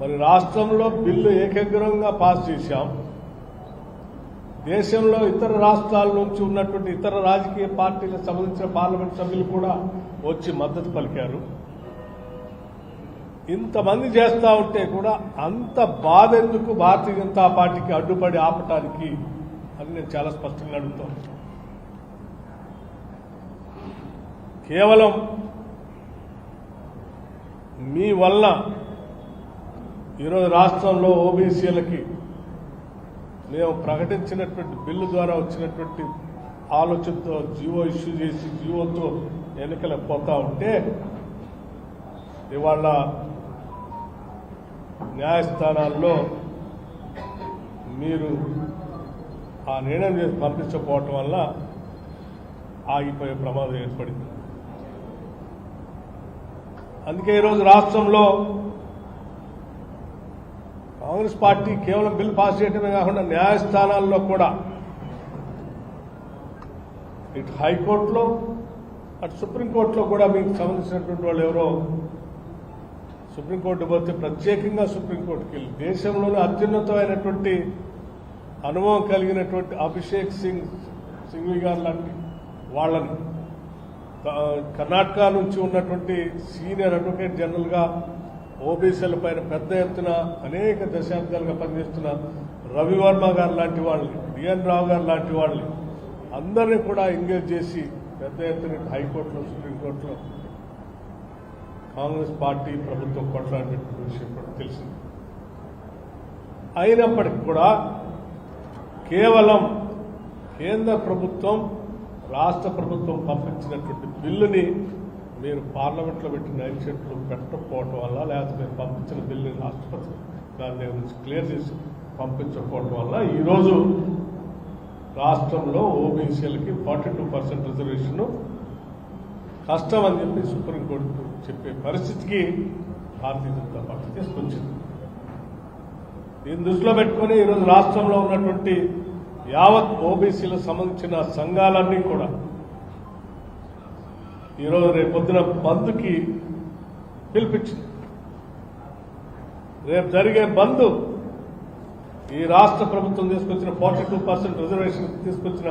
మరి రాష్ట్రంలో bill ఏకగ్రహంగా pass చేశాం. దేశంలో ఇతర రాష్ట్రాల నుంచి ఉన్నటువంటి ఇతర రాజకీయ పార్టీలకు సంబంధించిన పార్లమెంట్ సభ్యులు కూడా వచ్చి మద్దతు పలికారు. ఇంతమంది చేస్తా ఉంటే కూడా అంత బాధ ఎందుకు భారతీయ జనతా పార్టీకి అడ్డుపడి ఆపటానికి అని నేను చాలా స్పష్టంగా అడుగుతాను కేవలం మీ వల్ల ఈరోజు రాష్ట్రంలో ఓబీసీలకి మేము ప్రకటించినటువంటి బిల్లు ద్వారా వచ్చినటువంటి ఆలోచనతో జీవో ఇష్యూ చేసి జీవోతో ఎన్నికలకు పోతా ఉంటే ఇవాళ న్యాయస్థానాల్లో మీరు ఆ నిర్ణయం చేసి పంపించకపోవటం వల్ల ఆగిపోయే ప్రమాదం ఏర్పడింది. అందుకే ఈరోజు రాష్ట్రంలో కాంగ్రెస్ పార్టీ కేవలం బిల్ పాస్ చేయడమే కాకుండా న్యాయస్థానాల్లో కూడా. ఇటు హైకోర్టులో అటు సుప్రీంకోర్టులో కూడా మీకు సంబంధించినటువంటి వాళ్ళు ఎవరో సుప్రీంకోర్టు పోతే ప్రత్యేకంగా సుప్రీంకోర్టుకి వెళ్ళి దేశంలోనే అత్యున్నతమైనటువంటి అనుభవం కలిగినటువంటి అభిషేక్ సింగ్ సింఘ్వి గారు లాంటి వాళ్ళని. కర్ణాటక నుంచి ఉన్నటువంటి సీనియర్ అడ్వకేట్ జనరల్గా ఓబీసీల పైన పెద్ద ఎత్తున అనేక దశాబ్దాలుగా పనిచేస్తున్న రవివర్మ గారు లాంటి వాళ్ళని డిఎన్ రావు గారు లాంటి వాళ్ళని అందరినీ కూడా ఎంగేజ్ చేసి పెద్ద ఎత్తున హైకోర్టులో సుప్రీంకోర్టులో కాంగ్రెస్ పార్టీ ప్రభుత్వం కొట్లాడినటువంటి విషయం కూడా తెలిసింది. అయినప్పటికీ కూడా కేవలం కేంద్ర ప్రభుత్వం రాష్ట్ర ప్రభుత్వం పంపించినటువంటి బిల్లుని మీరు పార్లమెంట్లో పెట్టిన నైన్ షెట్లు పెట్టకపోవటం వల్ల లేకపోతే మీరు పంపించిన బిల్లుని రాష్ట్రపతి దాని దగ్గర నుంచి క్లియర్ చేసి పంపించకపోవటం వల్ల ఈరోజు రాష్ట్రంలో ఓబీసీలకి ఫార్టీ టూ పర్సెంట్ రిజర్వేషన్ కష్టం అని చెప్పి సుప్రీంకోర్టు చెప్పే పరిస్థితికి భారతీయ జనతా పార్టీ తీసుకొచ్చింది. దీన్ని దృష్టిలో పెట్టుకుని ఈరోజు రాష్ట్రంలో ఉన్నటువంటి యావత్ ఓబీసీలకు సంబంధించిన సంఘాలన్నీ కూడా ఈరోజు రేపు పొద్దున బంద్కి పిలిపించింది రేపు జరిగే బంద్ ఈ రాష్ట్ర ప్రభుత్వం తీసుకొచ్చిన ఫార్టీ టూ పర్సెంట్ రిజర్వేషన్ తీసుకొచ్చిన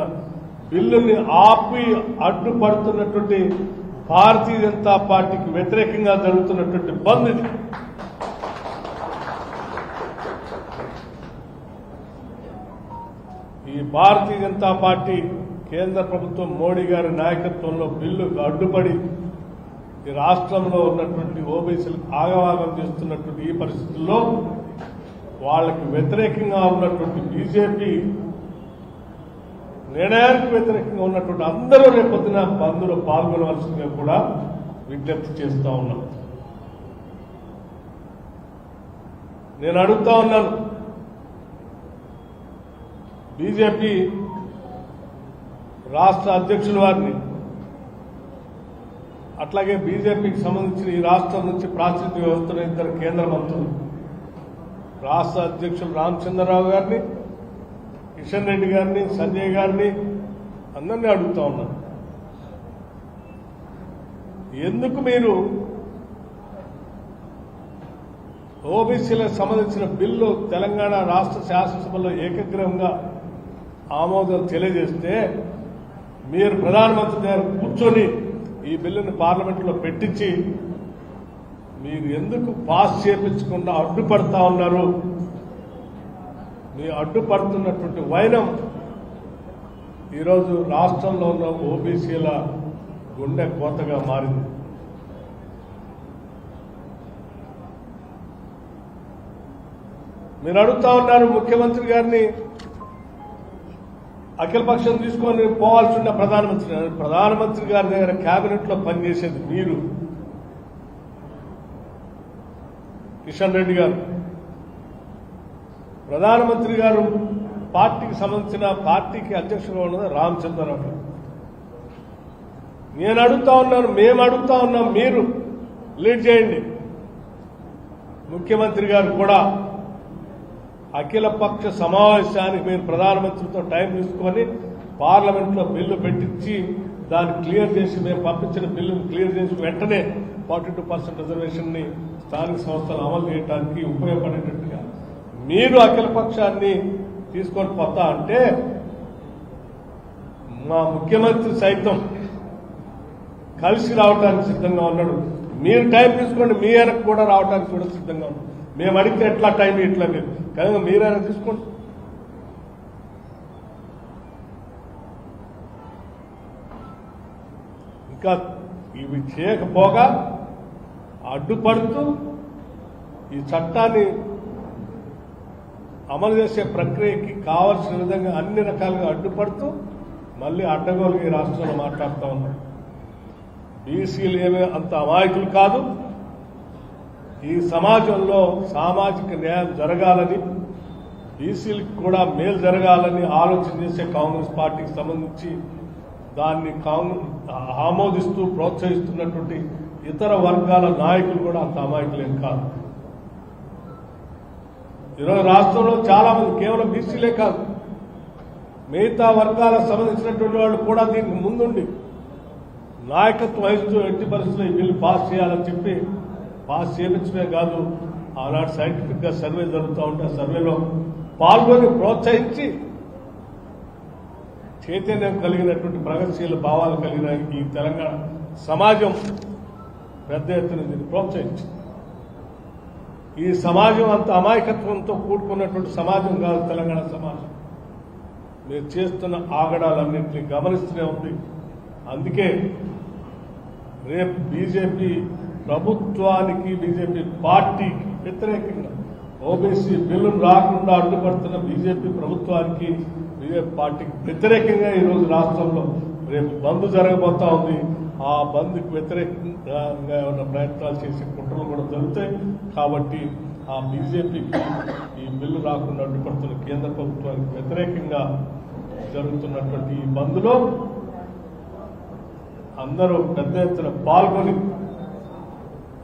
బిల్లుని ఆపి అడ్డుపడుతున్నటువంటి భారతీయ జనతా పార్టీకి వ్యతిరేకంగా జరుగుతున్నటువంటి బంద్ ఇది. ఈ భారతీయ జనతా పార్టీ కేంద్ర ప్రభుత్వం మోడీ గారి నాయకత్వంలో బిల్లుకు అడ్డుపడి ఈ రాష్ట్రంలో ఉన్నటువంటి ఓబీసీలకు ఆగవాగం చేస్తున్నటువంటి ఈ పరిస్థితుల్లో వాళ్ళకి వ్యతిరేకంగా ఉన్నటువంటి బీజేపీ నిర్ణయానికి వ్యతిరేకంగా ఉన్నటువంటి అందరూ రేపొద్దున బంద్లో పాల్గొనవలసిందిగా కూడా విజ్ఞప్తి చేస్తూ ఉన్నాం. నేను అడుగుతా ఉన్నాను. బీజేపీ రాష్ట్ర అధ్యక్షుల వారిని. అట్లాగే బీజేపీకి సంబంధించిన ఈ రాష్ట్రం నుంచి ప్రాతినిధ్య వ్యవస్థలో ఇద్దరు కేంద్ర మంత్రులు. రాష్ట్ర అధ్యక్షులు రామచంద్రరావు గారిని కిషన్ రెడ్డి గారిని సంజయ్ గారిని అందరినీ అడుగుతా ఉన్నాను ఎందుకు మీరు ఓబీసీలకు సంబంధించిన బిల్లు తెలంగాణ రాష్ట్ర శాసనసభలో ఏకగ్రహంగా ఆమోదం తెలియజేస్తే మీరు ప్రధానమంత్రి దగ్గర కూర్చొని ఈ బిల్లుని పార్లమెంట్లో పెట్టించి మీరు ఎందుకు పాస్ చేపించకుండా అడ్డుపడతా ఉన్నారు? మీ అడ్డుపడుతున్నటువంటి వైనం ఈరోజు రాష్ట్రంలో ఉన్న ఓబీసీల గుండె కోతగా మారింది. మీరు అడుగుతా ఉన్నారు ముఖ్యమంత్రి గారిని అఖిలపక్షం తీసుకొని పోవాల్సి ఉన్న ప్రధానమంత్రి ప్రధానమంత్రి గారి దగ్గర కేబినెట్లో పనిచేసేది మీరు. కిషన్ రెడ్డి గారు. ప్రధానమంత్రి గారు పార్టీకి సంబంధించిన పార్టీకి అధ్యక్షుడు ఉన్నది రామచంద్రరావు గారు. నేను అడుగుతా ఉన్నాను మేము అడుగుతా ఉన్నాం మీరు లీడ్ చేయండి. ముఖ్యమంత్రి గారు కూడా అఖిల పక్ష సమావేశానికి మీరు ప్రధానమంత్రితో టైం తీసుకొని పార్లమెంట్లో బిల్లు పెట్టించి దాన్ని క్లియర్ చేసి మేము పంపించిన బిల్లును క్లియర్ చేసి వెంటనే ఫార్టీ టూ పర్సెంట్ రిజర్వేషన్ని స్థానిక సంస్థలు అమలు చేయడానికి ఉపయోగపడేటట్టుగా మీరు అఖిల పక్షాన్ని తీసుకొని పోతా అంటే మా ముఖ్యమంత్రి సైతం కలిసి రావడానికి సిద్ధంగా ఉన్నాడు. మీరు టైం తీసుకోండి మీ వెనక్కి కూడా రావడానికి కూడా సిద్ధంగా ఉన్నాడు. మేము అడిగితే ఎట్లా టైం ఇట్లా మీరు కనుక మీరైనా తీసుకోండి. ఇంకా ఇవి చేయకపోగా అడ్డుపడుతూ ఈ చట్టాన్ని అమలు చేసే ప్రక్రియకి కావలసిన విధంగా అన్ని రకాలుగా అడ్డుపడుతూ మళ్ళీ అడ్డగోలు ఈ రాష్ట్రంలో మాట్లాడుతూ ఉన్నారు బీసీలు ఏమీ అంత అమాయకులు కాదు. ఈ సమాజంలో సామాజిక న్యాయం జరగాలని బీసీలకు కూడా మేలు జరగాలని ఆలోచన చేసే కాంగ్రెస్ పార్టీకి సంబంధించి దాన్ని ఆమోదిస్తూ ప్రోత్సహిస్తున్నటువంటి ఇతర వర్గాల నాయకులు కూడా అంత అమాయకులేం కాదు. ఈరోజు రాష్ట్రంలో చాలా మంది కేవలం బీసీలే కాదు. మిగతా వర్గాలకు సంబంధించినటువంటి వాళ్ళు కూడా దీనికి ముందుండి నాయకత్వం వహిస్తూ ఎట్టి పరిస్థితుల్లో ఈ బిల్లు పాస్ చేయాలని చెప్పి పాస్ చేయించడమే కాదు ఆనాడు సైంటిఫిక్గా సర్వే జరుగుతూ ఉంటే ఆ సర్వేలో పాల్గొని ప్రోత్సహించి చైతన్యం కలిగినటువంటి ప్రగతిశీల భావాలు కలిగిన ఈ తెలంగాణ సమాజం పెద్ద ఎత్తున దీన్ని ప్రోత్సహించింది. ఈ సమాజం అంత అమాయకత్వంతో కూడుకున్నటువంటి సమాజం కాదు తెలంగాణ సమాజం. మీరు చేస్తున్న ఆగడాలన్నింటినీ గమనిస్తూనే ఉంది. అందుకే రేపు బీజేపీ ప్రభుత్వానికి బీజేపీ పార్టీకి వ్యతిరేకంగా ఓబీసీ బిల్లును రాకుండా అడ్డుపడుతున్న బీజేపీ ప్రభుత్వానికి బీజేపీ పార్టీకి వ్యతిరేకంగా ఈరోజు రాష్ట్రంలో రేపు బంద్ జరగబోతా ఉంది. ఆ బంద్కి వ్యతిరేకంగా ఉన్న ప్రయత్నాలు చేసే కుట్రలు కూడా జరుగుతాయి. కాబట్టి ఆ బీజేపీకి ఈ బిల్లు రాకుండా అడ్డుపడుతున్న కేంద్ర ప్రభుత్వానికి వ్యతిరేకంగా జరుగుతున్నటువంటి ఈ బంద్లో అందరూ పెద్ద ఎత్తున పాల్గొని